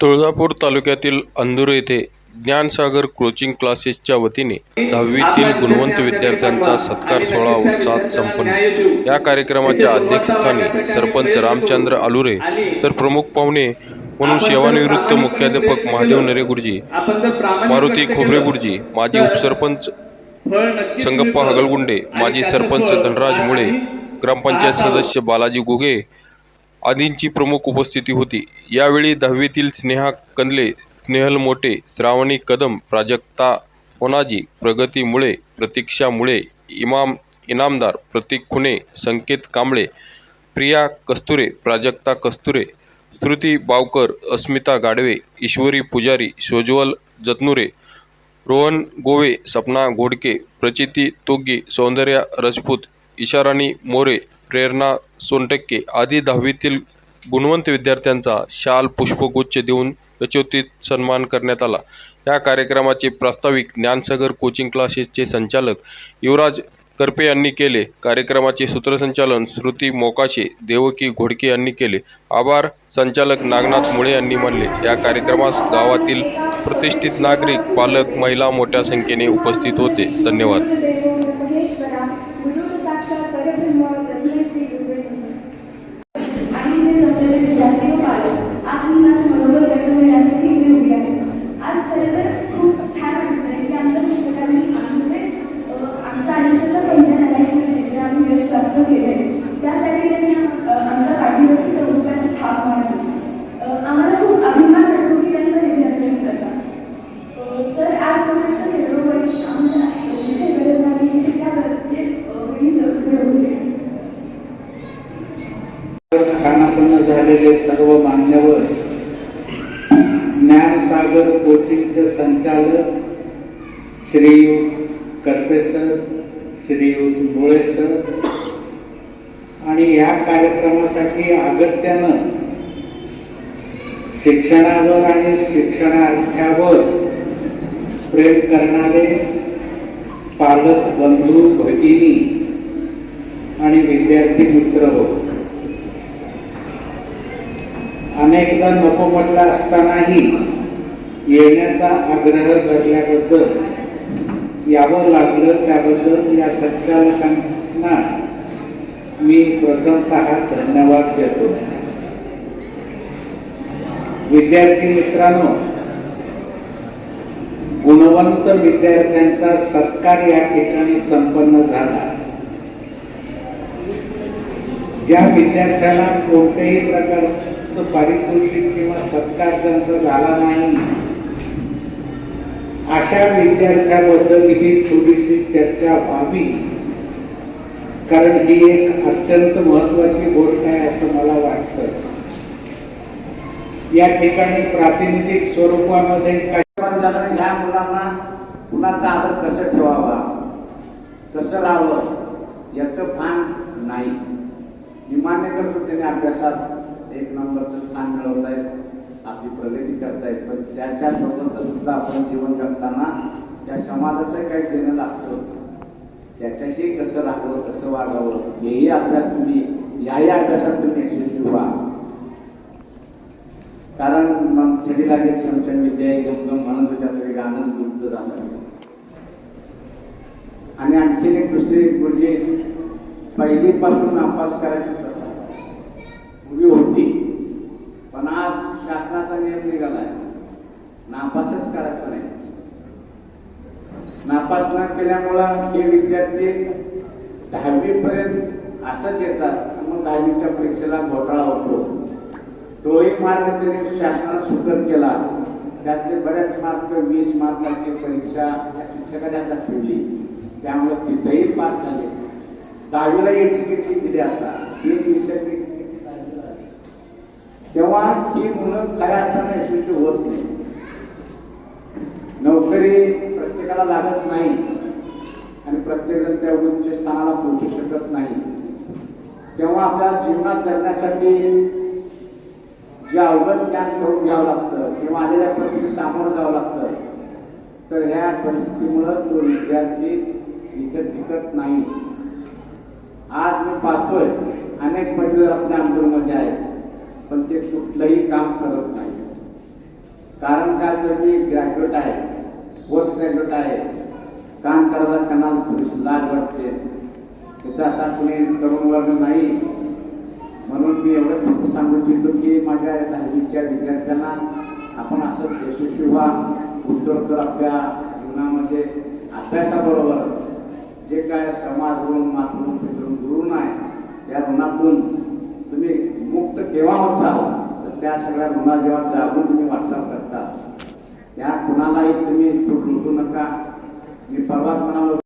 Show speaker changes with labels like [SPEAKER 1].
[SPEAKER 1] तुळजापूर तालुक्यातील अंदूर येथे ज्ञानसागर कोचिंग क्लासेसच्या वतीने दहावीतील गुणवंत विद्यार्थ्यांचा सत्कार सोहळा उत्साहात संपन्न. या कार्यक्रमाच्या अध्यक्षस्थानी सरपंच रामचंद्र आलुरे तर प्रमुख पाहुणे म्हणून सेवानिवृत्त मुख्याध्यापक महादेव नरे गुरुजी मारुती खोबरे गुरुजी माजी उपसरपंच संगप्पा हगलगुंडे माजी सरपंच धनराज मुळे ग्रामपंचायत सदस्य बालाजी गुगे आदींची प्रमुख उपस्थिती होती. यावेळी दहावीतील स्नेहा कंदले स्नेहल मोटे श्रावणी कदम प्राजक्ता ओनाजी प्रगती मुळे प्रतीक्षा मुळे इमाम इनामदार प्रतीक खुने संकेत कांबळे प्रिया कस्तुरे प्राजक्ता कस्तुरे श्रुती बावकर अस्मिता गाडवे ईश्वरी पुजारी सोज्वल जतनुरे रोहन गोवे सपना घोडके प्रचिती तोग्गी सौंदर्या राजपूत इशाराणी मोरे प्रेरणा सोनटक्के आदी दहावीतील गुणवंत विद्यार्थ्यांचा शाल पुष्पगुच्छ देऊन यशोचित सन्मान करण्यात आला. या कार्यक्रमाचे प्रास्ताविक ज्ञानसागर कोचिंग क्लासेसचे संचालक युवराज करपे यांनी केले. कार्यक्रमाचे सूत्रसंचालन श्रुती मोकाशे देवकी घोडके यांनी केले. आभार संचालक नागनाथ मुळे यांनी मानले. या कार्यक्रमास गावातील प्रतिष्ठित नागरिक पालक महिला मोठ्या संख्येने उपस्थित होते. धन्यवाद.
[SPEAKER 2] गुरु साक्षात परब्रह्म तस्मै श्री
[SPEAKER 3] खानापूर्ण झालेले सर्व मान्यवर ज्ञानसागर कोचिंगचे संचालक श्रीयुत कर्पे सर श्रीयुत मुळे सर. आणि या कार्यक्रमासाठी अगत्यानं शिक्षणावर आणि शिक्षणार्थ्यावर प्रेम करणारे पालक बंधू भगिनी आणि विद्यार्थी मित्र होते अनेकदा नको म्हटला असतानाही येण्याचा आग्रह धरल्याबद्दल यावं लागलं त्याबद्दल या संचालकांना मी प्रथमतः धन्यवाद देतो. विद्यार्थी मित्रांनो गुणवंत विद्यार्थ्यांचा सत्कार या ठिकाणी संपन्न झाला. ज्या विद्यार्थ्याला कोणत्याही प्रकारचं पारितोषिक किंवा सत्कार त्यांचा झाला नाही अशा विद्यार्थ्याबद्दल ही थोडीशी चर्चा व्हावी. कारण ही एक अत्यंत महत्वाची गोष्ट आहे असं मला वाटतं. या ठिकाणी प्रातिनिधिक स्वरूपामध्ये काही
[SPEAKER 4] पण ह्या मुलांना मुलांचा आदर कसं ठेवावा? कसं राहावं? याचं भान नाही. मी मान्य करतो त्याने अभ्यासात एक नंबरचं स्थान मिळवत आहेत आपली प्रगती करतायत पण त्याच्यासोबत सुद्धा आपण जीवन जगताना त्या समाजाचं काही देणं लागतं. त्याच्याशी कसं राहावं कसं वागावं हेही अभ्यास तुम्ही याही अभ्यासात तुम्ही यशस्वी व्हा. कारण मग छडी लागेल छमछम विद्या गमगम म्हणत होत्या तरी गाणंच गुप्त झालं. आणि आणखीन एक दुसरी म्हणजे पहिलीपासून अभ्यास करायची पूर्वी होती. पण आज शासनाचा नियम निघालाय. नापासच करायचं नाही. नापास न केल्यामुळं हे विद्यार्थी दहावीपर्यंत असंच येतात. मग दहावीच्या परीक्षेला घोटाळा होतो. तोही मार्ग त्यांनी शासनानं सुकर केला. त्यातले बऱ्याच मार्क वीस मार्काची परीक्षा या शिक्षकाने आता ठेवली त्यामुळे तिथेही पास झाले. दहावीला एटी किती दिली आता. एक विषय तेव्हा ही मुलं खऱ्या अर्थानं यशस्वी होत नाही. नोकरी प्रत्येकाला लागत नाही. आणि प्रत्येकजण त्या उच्च स्थानाला पोहोचू शकत नाही. तेव्हा आपल्या जीवनात जगण्यासाठी जे अवगत ज्ञान करून घ्यावं लागतं किंवा आलेल्या परिस्थितीत सामोरं जावं लागतं तर ह्या परिस्थितीमुळं तो विद्यार्थी इथं टिकत नाही. आज मी पाहतोय अनेक पदवीवर आपल्या आंदोलनामध्ये आहेत पण ते कुठलंही काम करत नाही. कारण काय तर मी ग्रॅज्युएट आहे पोस्ट ग्रॅज्युएट आहे काम करायला त्यांना थोडीशी लाज वाटते. तिथं आता कुणी तरुण वर्ग नाही म्हणून मी एवढंच फक्त सांगू इच्छितो की माझ्या दहावीच्या विद्यार्थ्यांना आपण असं यशस्वी व्हा उत्तरोत्तर आपल्या जीवनामध्ये अभ्यासाबरोबर जे काय समाज ऋण मातृण पितृण गुरुण आहे या ऋणातून तुम्ही मुक्त केव्हा होताल तर त्या सगळ्या ऋणा जेव्हा जागून तुम्ही वाटचाल करता. त्या कुणालाही तुम्ही लुटू नका. मी परवा म्हणालो